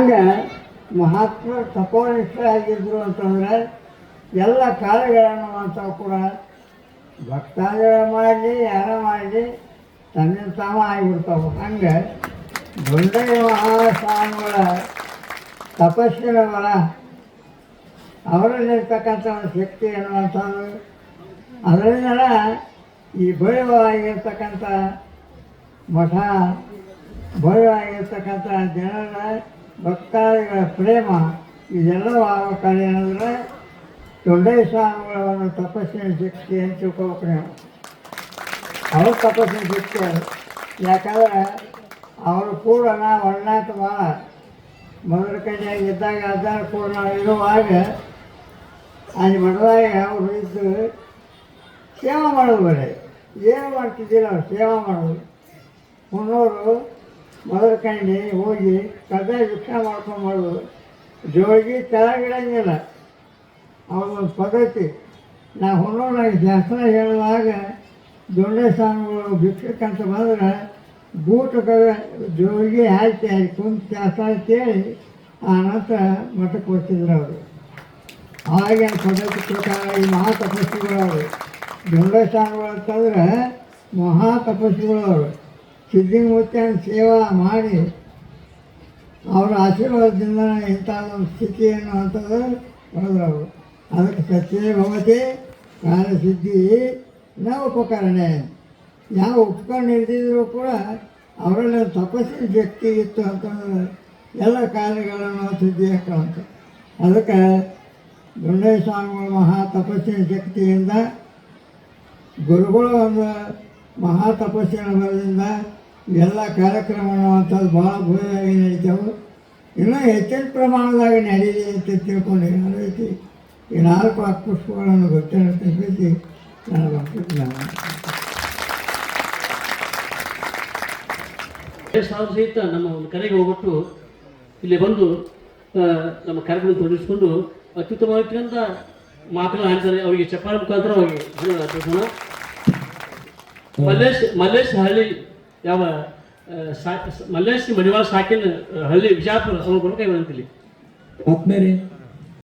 ಹಂಗೆ ಮಹಾತ್ಮ ತಪೋನಿಷ್ಠರಾಗಿದ್ದರು ಅಂತಂದರೆ ಎಲ್ಲ ಕಾರ್ಯಗಳನ್ನು ಮಾಡ್ತಾವು ಕೂಡ. ಭಕ್ತಾದಿಗಳ ಮಾಡಲಿ, ಯಾರ ಮಾಡಲಿ, ತನ್ನ ತಾಮ ಆಗಿಬಿಡ್ತಾವೆ. ಹಂಗೆ ದೊಡ್ಡ ಮಹಾಸ್ವಾಮಿಗಳ ತಪಸ್ಸಿನ ಬಲ ಅವರಲ್ಲಿರ್ತಕ್ಕಂಥ ಒಂದು ಶಕ್ತಿ ಅನ್ನುವಂಥದ್ದು ಅದರಿಂದ ಈ ಭವ್ಯವಾಗಿರ್ತಕ್ಕಂಥ ಮಠ ಭವ್ಯವಾಗಿರ್ತಕ್ಕಂಥ ಜನರ ಭಕ್ತಾದಿಗಳ ಪ್ರೇಮ ಇದೆಲ್ಲವೂ ಆಗಬೇಕಾದ್ರೆ ಏನಂದರೆ ದೊಡ್ಡಯ್ಯ ಸ್ವಾಮಿಗಳ ಒಂದು ತಪಸ್ಸಿನ ಶಕ್ತಿ ಅಂತ ತಿಳ್ಕೊಬೇಕು ನೀವು ಅವ್ರ ತಪಸ್ಸಿನ ಶಕ್ತಿ ಅದು ಯಾಕಂದ್ರೆ ಅವರು ಕೂಡ ನಾವು ಒಡನಾಟ ಭಾಳ ಮೊದಲ ಕೈಯಾಗಿ ಇದ್ದಾಗ ಅದಾರ ಕೂಡ ನಾವು ಇರುವಾಗ ಅಲ್ಲಿ ಮಠದಾಗ ಅವರು ಇದ್ದು ಸೇವೆ ಮಾಡೋದು ಬರೀ ಏನು ಮಾಡ್ತಿದ್ದಿಲ್ಲ ಅವ್ರು ಸೇವೆ ಮಾಡೋದು ಮುನ್ನೂರು ಮೊದಲ ಕಣ್ಣಿ ಹೋಗಿ ಕದ ಭಿಕ್ಷೆ ಮಾಡ್ಕೊಂಡು ಮಾಡೋದು. ಜೋಗಿ ಕೆಳಗಿಡಂಗಿಲ್ಲ. ಅವ್ರದ್ದೊಂದು ಪದ್ಧತಿ. ನಾ ಹುಣ್ಣೂರಾಗಿ ಶಾಸ್ತ್ರ ಹೇಳುವಾಗ ದೊಡ್ಡ ಸ್ವಾಮಿಗಳು ಭಿಕ್ಷಕ್ಕಂತ ಬಂದ್ರೆ ಬೂಟಕ್ಕೆ ಜೋಗಿ ಹಾಕಿ ಅಲ್ಲಿ ಕುಂತು ಶಾಸ್ತ್ರ ಕೇಳಿ ಆ ನಂತರ ಮಠಕ್ಕೆ ಹೋಗ್ತಿದ್ರು ಅವರು. ಆಗಿನ ಪದ್ಧತಿ ಪ್ರಕಾರ ಈ ಮಹಾ ತಪಸ್ವಿಗಳು ಅವರು ಸ್ವಾಮಿಗಳು ಅಂತಂದ್ರೆ ಮಹಾ ತಪಸ್ವಿಗಳು ಅವರು ಸಿದ್ಧಿಮೂರ್ತಿಯನ್ನು ಸೇವಾ ಮಾಡಿ ಅವರ ಆಶೀರ್ವಾದದಿಂದ ಇಂಥದ್ದೊಂದು ಸ್ಥಿತಿ ಅನ್ನುವಂಥದ್ದು ಹೇಳಿದ್ರು ಅವರು ಅದಕ್ಕೆ ಸತ್ಯೇ ಭವತಿ ಕಾರ್ಯಸಿದ್ಧಿ ನ ಉಪಕರಣೆ. ಯಾವ ಉಪಕರಣ ಇದ್ದಿದ್ರು ಕೂಡ ಅವರಲ್ಲಿ ಒಂದು ತಪಸ್ಸಿನ ಶಕ್ತಿ ಇತ್ತು ಅಂತಂದ್ರೆ ಎಲ್ಲ ಕಾರ್ಯಗಳನ್ನು ಸಿದ್ಧಿ ಹಾಕುವಂಥ ಅದಕ್ಕೆ ದೊಡ್ಡ ಸ್ವಾಮಿಗಳು ಮಹಾ ತಪಸ್ಸಿನ ಶಕ್ತಿಯಿಂದ ಗುರುಗಳು ಒಂದು ಮಹಾ ತಪಸ್ಸಿನ ಬಲದಿಂದ ಎಲ್ಲ ಕಾರ್ಯಕ್ರಮ ಅನ್ನುವಂಥದ್ದು ಭಾಳ ಭೂಮಿಯಾಗಿ ನಡೀತಾವೆ. ಇನ್ನೂ ಹೆಚ್ಚಿನ ಪ್ರಮಾಣದಾಗ ನಡೀಲಿ ಅಂತ ತಿಳ್ಕೊಂಡು ಅದೇ ಐತಿ. ಈ ನಾಲ್ಕು ಪುಷ್ಪಗಳನ್ನು ಗೊತ್ತಿನ ತಿಳಿಸಿ ಸಹಿತ ನಮ್ಮ ಒಂದು ಕರೆಗೆ ಹೋಗ್ಬಿಟ್ಟು ಇಲ್ಲಿ ಬಂದು ನಮ್ಮ ಕಾರ್ಯಕ್ರಮ ತೊಡಗಿಸ್ಕೊಂಡು ಅತ್ಯುತ್ತಮವಾಗಿರ್ತಕ್ಕಂಥ ಮಾತುಗಳು ಆಡ್ತಾರೆ ಅವರಿಗೆ ಚಪ್ಪಾಳ ಮುಖಾಂತರ ಅವರಿಗೆ ಧನ್ಯವಾದ. ಮಲ್ಲೇಶ್ ಮಲ್ಲೇಶ್ ಹಳ್ಳಿ ಯಾವ ಮಲ್ಲೇಶ್ ಮಡಿವಾಳ ಸಾಕಿನ ಹಳ್ಳಿ ವಿಜಾಪುರ ಅವ್ರು ಬರ್ಬೇಕು ಆತ್ಮೇರೆ